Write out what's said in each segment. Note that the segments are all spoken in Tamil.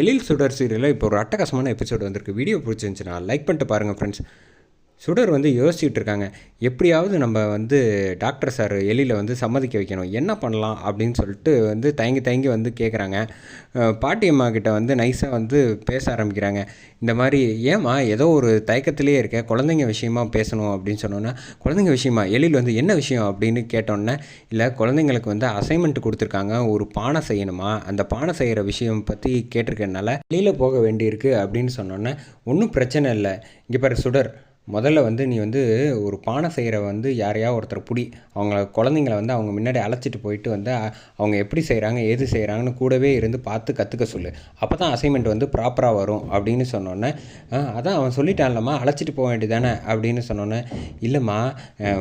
எழில் சுடர் சீரியலில் இப்போ ஒரு அட்டகாசமான எபிசோடு வந்திருக்கு. வீடியோ பிடிச்சிருந்துச்சுன்னா லைக் பண்ணிட்டு பாருங்கள் ஃப்ரெண்ட்ஸ் சுடர் வந்து யோசிச்சுட்டு இருக்காங்க எப்படியாவது நம்ம வந்து டாக்டர் சார் எலியில் வந்து சம்மதிக்க வைக்கணும். என்ன பண்ணலாம்? அப்படின்னு சொல்லிட்டு வந்து தயங்கி தயங்கி வந்து கேட்குறாங்க பாட்டியம்மா கிட்ட வந்து நைஸாக வந்து பேச ஆரம்பிக்கிறாங்க. இந்த மாதிரி ஏம்மா ஏதோ ஒரு தயக்கத்திலே இருக்க? குழந்தைங்க விஷயமா பேசணும்? அப்படின்னு சொன்னோன்னா குழந்தைங்க விஷயமா? எலியில் வந்து என்ன விஷயம்? அப்படின்னு கேட்டோன்னே இல்லை குழந்தைங்களுக்கு வந்து அசைன்மெண்ட் கொடுத்துருக்காங்க. ஒரு பானை செய்யணுமா? அந்த பானை செய்கிற விஷயம் பற்றி கேட்டிருக்கனால வெளியில் போக வேண்டியிருக்கு. அப்படின்னு சொன்னோன்னே ஒன்றும் பிரச்சனை இல்லை. இங்கே பாரு சுடர். முதல்ல வந்து நீ வந்து ஒரு பானை செய்கிற வந்து யாரையா ஒருத்தர் பிடி. அவங்கள குழந்தைங்கள வந்து அவங்க முன்னாடி அழைச்சிட்டு போயிட்டு வந்து அவங்க எப்படி செய்கிறாங்க ஏது செய்கிறாங்கன்னு கூடவே இருந்து பார்த்து கற்றுக்க சொல்லு. அப்போ தான் அசைன்மெண்ட் வந்து ப்ராப்பராக வரும் அப்படின்னு சொன்னோன்னே அதான் அவன் சொல்லிட்டான்லம்மா அழைச்சிட்டு போக வேண்டியதானே அப்படின்னு சொன்னோன்னே இல்லைம்மா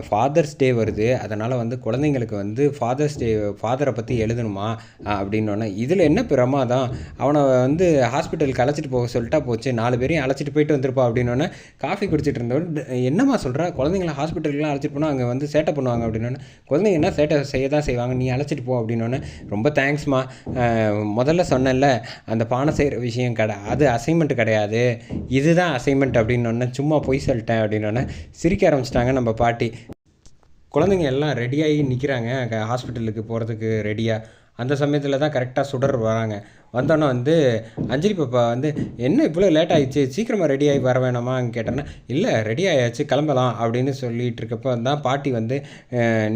ஃபாதர்ஸ் டே வருது. அதனால் வந்து குழந்தைங்களுக்கு வந்து ஃபாதர்ஸ் டே ஃபாதரை பற்றி எழுதணுமா? அப்படின்னோடனே இதில் என்ன பிரமாதம் அவனை வந்து ஹாஸ்பிட்டலுக்கு அழைச்சிட்டு போக சொல்லிட்டா போச்சு. நாலு பேரையும் அழைச்சிட்டு போயிட்டு வந்திருப்பா. அப்படின்னோடனே காஃபி குடிச்சிட்டு இருந்தவன் என்னம்மா சொல்கிறா குழந்தைங்கள ஹாஸ்பிட்டலுக்குலாம் அழைச்சிட்டு போனால் அங்கே வந்து சேட்டை பண்ணுவாங்க அப்படின்னோடனே குழந்தைங்க என்ன சேட்டை செய்ய தான் செய்வாங்க நீ அழைச்சிட்டு போ அப்படின்னோடனே ரொம்ப தேங்க்ஸ்மா முதல்ல சொன்னேன்ல அந்த பானை செய்கிற விஷயம் கடை அது அசைன்மெண்ட் கிடையாது. இதுதான் அசைன்மெண்ட் அப்படின்னோடனே சும்மா பொய் சொல்லிட்டேன் அப்படின்னோடனே சிரிக்க ஆரம்பிச்சிட்டாங்க நம்ம பாட்டி. குழந்தைங்க எல்லாம் ரெடியாகி நிற்கிறாங்க ஹாஸ்பிட்டலுக்கு போகிறதுக்கு ரெடியாக அந்த சமயத்தில் தான் கரெக்டாக சுடர் வராங்க. வந்தோன்னே வந்து அஞ்சலி பாப்பா வந்து என்ன இவ்வளோ லேட் ஆகிடுச்சு சீக்கிரமாக ரெடி ஆகி வர வேணாமான்னு கேட்டேன்னா இல்லை ரெடி ஆயாச்சு கிளம்பலாம். அப்படின்னு சொல்லிட்டு இருக்கப்போ தான் பாட்டி வந்து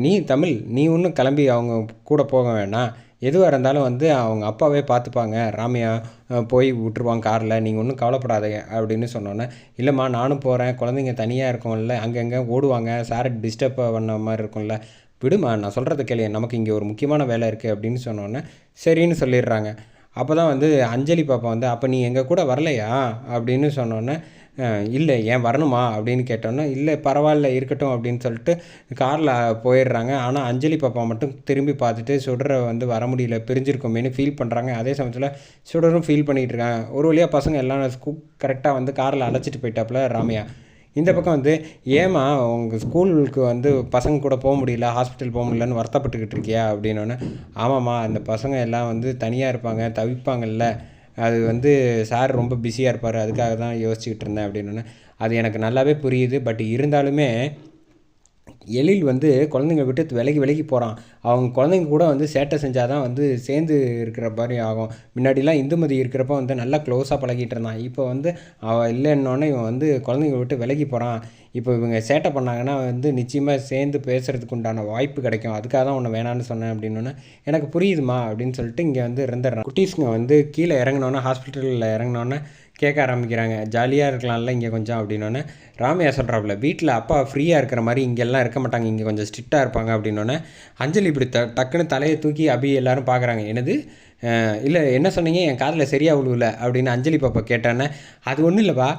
நீ தமிழ் நீ ஒன்றும் கிளம்பி அவங்க கூட போக வேணாம். எதுவாக இருந்தாலும் வந்து அவங்க அப்பாவே பார்த்துப்பாங்க ராமையா போய் விட்டுருவாங்க காரில். நீங்கள் ஒன்றும் கவலைப்படாதீங்க அப்படின்னு சொன்னோன்னே இல்லைம்மா நானும் போகிறேன் குழந்தைங்க தனியாக இருக்கும்ல. அங்கங்கே ஓடுவாங்க. சாரை டிஸ்டர்ப் பண்ண மாதிரி இருக்கும்ல. விடுமா நான் சொல்கிறத கேளு நமக்கு இங்கே ஒரு முக்கியமான வேலை இருக்குது அப்படின்னு சொன்னோன்னே சரின்னு சொல்லிடுறாங்க. அப்போ தான் வந்து அஞ்சலி பாப்பா வந்து அப்போ நீ எங்கள் கூட வரலையா? அப்படின்னு சொன்னோன்னே இல்லை ஏன் வரணுமா? அப்படின்னு கேட்டோன்னே இல்லை பரவாயில்ல இருக்கட்டும் அப்படின்னு சொல்லிட்டு காரில் போயிடுறாங்க. ஆனால் அஞ்சலி பாப்பா மட்டும் திரும்பி பார்த்துட்டு சுடரை வந்து வர முடியல பிரிஞ்சிருக்கோமேனு ஃபீல் பண்ணுறாங்க அதே சமயத்தில் சுடரும் ஃபீல் பண்ணிகிட்டு இருக்காங்க. ஒரு வழியாக பசங்க எல்லாம் கரெக்டாக வந்து காரில் அழைச்சிட்டு போயிட்டாப்புல ராமையா. இந்த பக்கம் வந்து ஏமா உங்கள் ஸ்கூலுக்கு வந்து பசங்க கூட போக முடியல ஹாஸ்பிட்டல் போக முடியலன்னு வருத்தப்பட்டுக்கிட்டு இருக்கியா? அப்படின்னோடனே ஆமாம்மா அந்த பசங்க எல்லாம் வந்து தனியாக இருப்பாங்க தவிப்பாங்கல்ல. அது வந்து சார் ரொம்ப பிஸியாக இருப்பார் அதுக்காக தான் யோசிச்சுக்கிட்டு இருந்தேன் அப்படின்னோடனே அது எனக்கு நல்லாவே புரியுது பட் இருந்தாலுமே எழில் வந்து குழந்தைங்க விட்டு விலகி விலகி போகிறான் அவங்க குழந்தைங்க கூட வந்து சேட்டை செஞ்சால் தான் வந்து சேர்ந்து இருக்கிற மாதிரி ஆகும். முன்னாடிலாம் இந்துமதி இருக்கிறப்ப வந்து நல்லா க்ளோஸாக பழகிட்டு இருந்தான். இப்போ வந்து அவள் இல்லைன்னொன்னே இவன் வந்து குழந்தைங்க விட்டு விலகி போகிறான் இப்போ இவங்க சேட்டை பண்ணாங்கன்னா வந்து நிச்சயமாக சேர்ந்து பேசுகிறதுக்கு உண்டான வாய்ப்பு கிடைக்கும். அதுக்காக தான் உன்னை வேணான்னு சொன்னேன் அப்படின்னோன்னே எனக்கு புரியுதுமா அப்படின்னு சொல்லிட்டு இங்கே வந்து இருந்துடுறான் குட்டீஸுங்க வந்து கீழே இறங்கினோன்னே ஹாஸ்பிட்டலில் இறங்கினோன்னே கேட்க ஆரம்பிக்கிறாங்க. ஜாலியாக இருக்கலாம்ல இங்கே கொஞ்சம் அப்படின்னோடனே ராமையா சொல்கிறாப்புல வீட்டில் அப்பா ஃப்ரீயாக இருக்கிற மாதிரி இங்கெல்லாம் இருக்க மாட்டாங்க இங்கே கொஞ்சம் ஸ்ட்ரிக்டாக இருப்பாங்க அப்படின்னோடனே அஞ்சலி இப்படி த டக்குன்னு தலையை தூக்கி அபி எல்லோரும் பார்க்குறாங்க என்னது? இல்லை என்ன சொன்னீங்க? என் காதில் சரியாக விழுவில அப்படின்னு அஞ்சலி பாப்பா கேட்டானே அது ஒன்றும் இல்லைப்பா.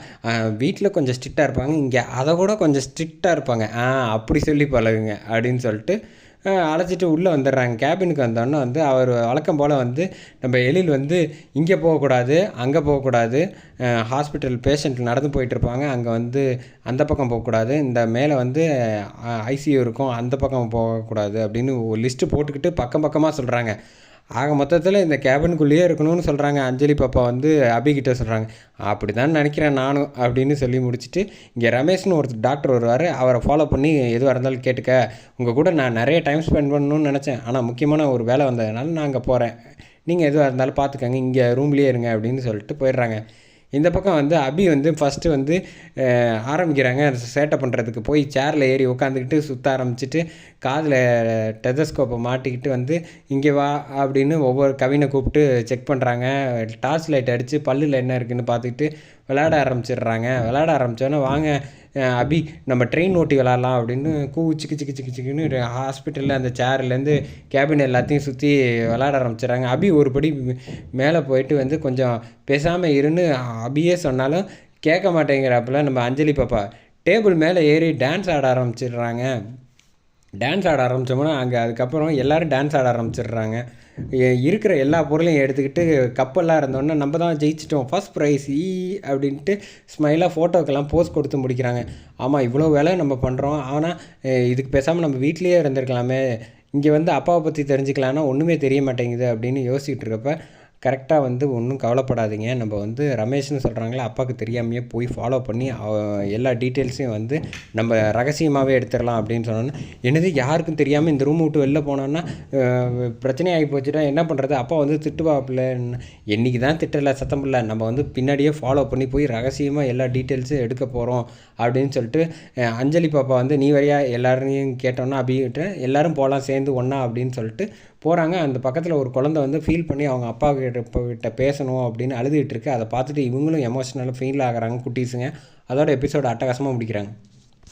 வீட்டில் கொஞ்சம் ஸ்ட்ரிக்டாக இருப்பாங்க இங்கே அதை கூட கொஞ்சம் ஸ்ட்ரிக்டாக இருப்பாங்க. ஆ அப்படி சொல்லி பழகுங்க அப்படின்னு சொல்லிட்டு அழைச்சிட்டு உள்ளே வந்துடுறாங்க. கேபினுக்கு வந்தோடனே வந்து அவர் வழக்கம் போல் வந்து நம்ம எழில் வந்து இங்கே போகக்கூடாது அங்கே போகக்கூடாது. ஹாஸ்பிட்டல் பேஷண்ட் நடந்து போயிட்டுருப்பாங்க. அங்கே வந்து அந்த பக்கம் போகக்கூடாது. இந்த மேலே வந்து ஐசியூ இருக்கும். அந்த பக்கம் போகக்கூடாது அப்படின்னு ஒரு லிஸ்ட்டு போட்டுக்கிட்டு பக்கம் பக்கமாக சொல்கிறாங்க ஆக மொத்தத்தில் இந்த கேபின்குள்ளேயே இருக்கணும்னு சொல்கிறாங்க அஞ்சலி பாப்பா வந்து அபிகிட்ட சொல்கிறாங்க அப்படி தான் நினைக்கிறேன் நானும் அப்படின்னு சொல்லி முடிச்சுட்டு இங்கே ரமேஷ்னு ஒரு டாக்டர் வருவார். அவரை ஃபாலோ பண்ணி எதுவாக இருந்தாலும் கேட்டுக்க. உங்கள் கூட நான் நிறைய டைம் ஸ்பெண்ட் பண்ணணும்னு நினச்சேன். ஆனால் முக்கியமான ஒரு வேலை வந்ததுனால நான் அங்கே போகிறேன் நீங்கள் எதுவாக இருந்தாலும் பார்த்துக்கங்க இங்கே ரூம்லேயே இருங்க அப்படின்னு சொல்லிட்டு போயிடுறாங்க. இந்த பக்கம் வந்து அபி வந்து ஃபஸ்ட்டு வந்து ஆரம்பிக்கிறாங்க. சேட்டை பண்ணுறதுக்கு போய் சேரில் ஏறி உட்காந்துக்கிட்டு சுற்ற ஆரம்பிச்சிட்டு காதில் டெதஸ்கோப்பை மாட்டிக்கிட்டு வந்து இங்கே வா அப்படின்னு ஒவ்வொரு கவினை கூப்பிட்டு செக் பண்ணுறாங்க டார்ச் லைட் அடித்து பல்லில் என்ன இருக்குதுன்னு பார்த்துக்கிட்டு விளையாட ஆரம்பிச்சிடுறாங்க. விளையாட ஆரம்பித்தோன்னே வாங்க அபி நம்ம ட்ரெயின் ஓட்டி விளாட்லாம் அப்படின்னு கூ சிக்கு சிக்கு சிக்கு சிக்குன்னு ஹாஸ்பிட்டலில் அந்த சேர்லேருந்து கேபின் எல்லாத்தையும் சுற்றி விளாட ஆரம்பிச்சிடுறாங்க. அபி ஒரு படி மேலே போயிட்டு வந்து கொஞ்சம் பேசாமல் இருன்னு அபியே சொன்னாலும் கேட்க மாட்டேங்கிறாப்புல. நம்ம அஞ்சலி பாப்பா டேபிள் மேலே ஏறி டான்ஸ் ஆட ஆரம்பிச்சிடுறாங்க. டான்ஸ் ஆட ஆரம்பித்தோம்னா அங்கே அதுக்கப்புறம் எல்லோரும் டான்ஸ் ஆட ஆரம்பிச்சிடுறாங்க. இருக்கிற எல்லா பொருளையும் எடுத்துக்கிட்டு கப்பெல்லாம் இருந்தோன்னே நம்ம தான் ஜெயிச்சிட்டோம். ஃபர்ஸ்ட் ப்ரைஸ் ஈ e அப்படின்ட்டு ஸ்மைலாக ஃபோட்டோக்கெல்லாம் போஸ் கொடுத்து முடிக்கிறாங்க. ஆமாம் இவ்வளோ வேலை நம்ம பண்ணுறோம் ஆனால் இதுக்கு பேசாமல் நம்ம வீட்லேயே இருந்திருக்கலாமே. இங்கே வந்து அப்பாவை பற்றி தெரிஞ்சுக்கலான்னா ஒன்றுமே தெரிய மாட்டேங்குது அப்படின்னு யோசிச்சுட்டு இருக்கப்ப கரெக்டாக வந்து ஒன்றும் கவலைப்படாதீங்க. நம்ம வந்து ரமேஷ்னு சொல்கிறாங்களே அப்பாவுக்கு தெரியாமையே போய் ஃபாலோ பண்ணி எல்லா டீட்டெயில்ஸையும் வந்து நம்ம ரகசியமாகவே எடுத்துடலாம் அப்படின்னு சொன்னோன்னே. என்னது யாருக்கும் தெரியாமல் இந்த ரூம் விட்டு வெளில போனோன்னா பிரச்சனையாகி பிரச்சனை போச்சுட்டா என்ன பண்ணுறது அப்பா வந்து திட்டுவாப்பில். என்றைக்கு தான் திட்டலை சத்தம் இல்லை நம்ம வந்து பின்னாடியே ஃபாலோ பண்ணி போய் ரகசியமாக எல்லா டீட்டெயில்ஸும் எடுக்க போகிறோம் அப்படின்னு சொல்லிட்டு அஞ்சலி பாப்பா வந்து நீ வரையா? எல்லாரையும் கேட்டோன்னா அப்படின்ட்டு எல்லாரும் போகலாம் சேர்ந்து ஒன்றா அப்படின்னு சொல்லிட்டு போகிறாங்க அந்த பக்கத்தில் ஒரு குழந்தை வந்து ஃபீல் பண்ணி அவங்க அப்பா கிட்ட கிட்ட பேசணும் அப்படின்னு அழுதுகிட்டு இருக்கு. அதை பார்த்துட்டு இவங்களும் எமோஷனலாக ஃபீல் ஆகிறாங்க குட்டீஸுங்க. அதோட எபிசோடு அட்டகாசமாக முடிக்கிறாங்க.